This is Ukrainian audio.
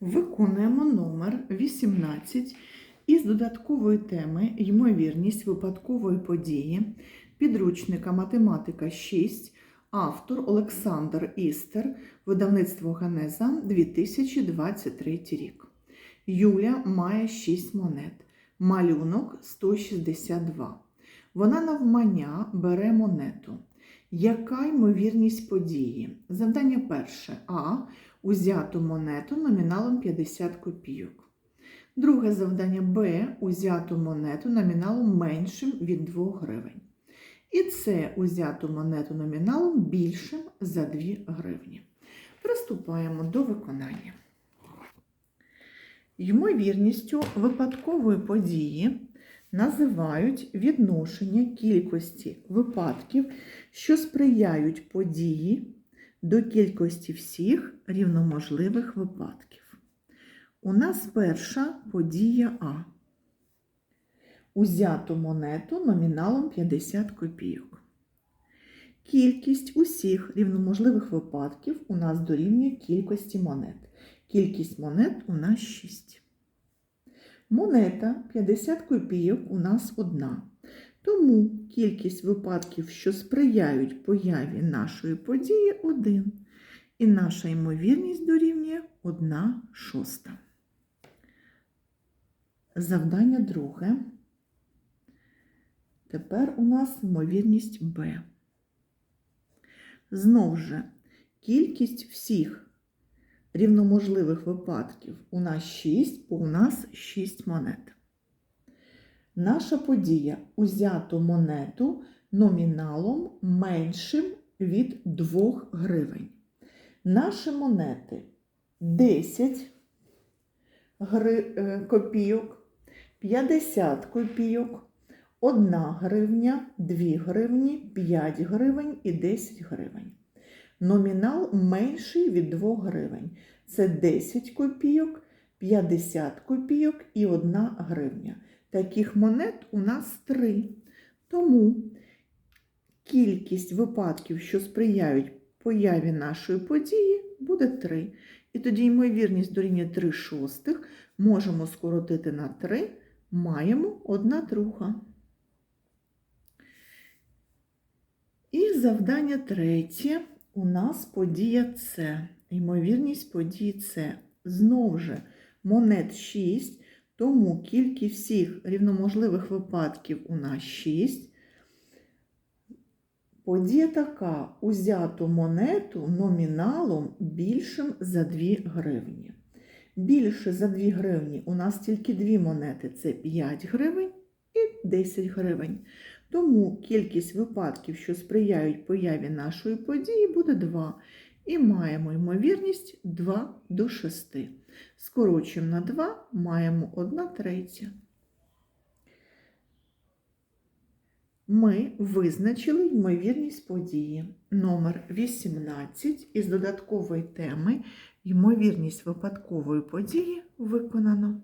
Виконуємо номер 18 із додаткової теми Ймовірність випадкової події підручника Математика 6, автор Олександр Істер, видавництво Генеза 2023 рік. Юля має 6 монет. Малюнок 162. Вона навмання бере монету. Яка ймовірність події? Завдання перше. А. Узяту монету номіналом 50 копійок. Друге завдання Б. Узяту монету номіналом меншим від 2 гривень. І С. Узяту монету номіналом більшим за 2 гривні. Приступаємо до виконання. Ймовірністю випадкової події називають відношення кількості випадків, що сприяють події до кількості всіх рівноможливих випадків. У нас перша подія А. Узяту монету номіналом 50 копійок. Кількість усіх рівноможливих випадків у нас дорівнює кількості монет. Кількість монет у нас 6. Монета 50 копійок у нас одна. Тому кількість випадків, що сприяють появі нашої події, 1. І наша ймовірність дорівнює 1 шоста. Завдання друге. Тепер у нас ймовірність Б. Знов же, кількість всіх рівноможливих випадків у нас 6, бо у нас 6 монет. Наша подія узяту монету номіналом меншим від 2 гривень. Наші монети 10 гри... е, копійок, 50 копійок, 1 гривня, 2 гривні, 5 гривень і 10 гривень. Номінал менший від 2 гривень. Це 10 копійок, 50 копійок і 1 гривня. Таких монет у нас 3. Тому кількість випадків, що сприяють появі нашої події, буде 3. І тоді ймовірність дорівнює 3 шостих можемо скоротити на 3, маємо 1 друга. І завдання третє у нас подія С. Ймовірність події С. Знову же монет 6, тому кількість всіх рівноможливих випадків у нас 6. Подія така: узяту монету номіналом більшим за 2 гривні. Більше за 2 гривні у нас тільки дві монети це 5 гривень 10 гривень. Тому кількість випадків, що сприяють появі нашої події, буде 2. І маємо ймовірність 2 до 6. Скорочуємо на 2, маємо 1 третя. Ми визначили ймовірність події номер 18 із додаткової теми Ймовірність випадкової події виконано.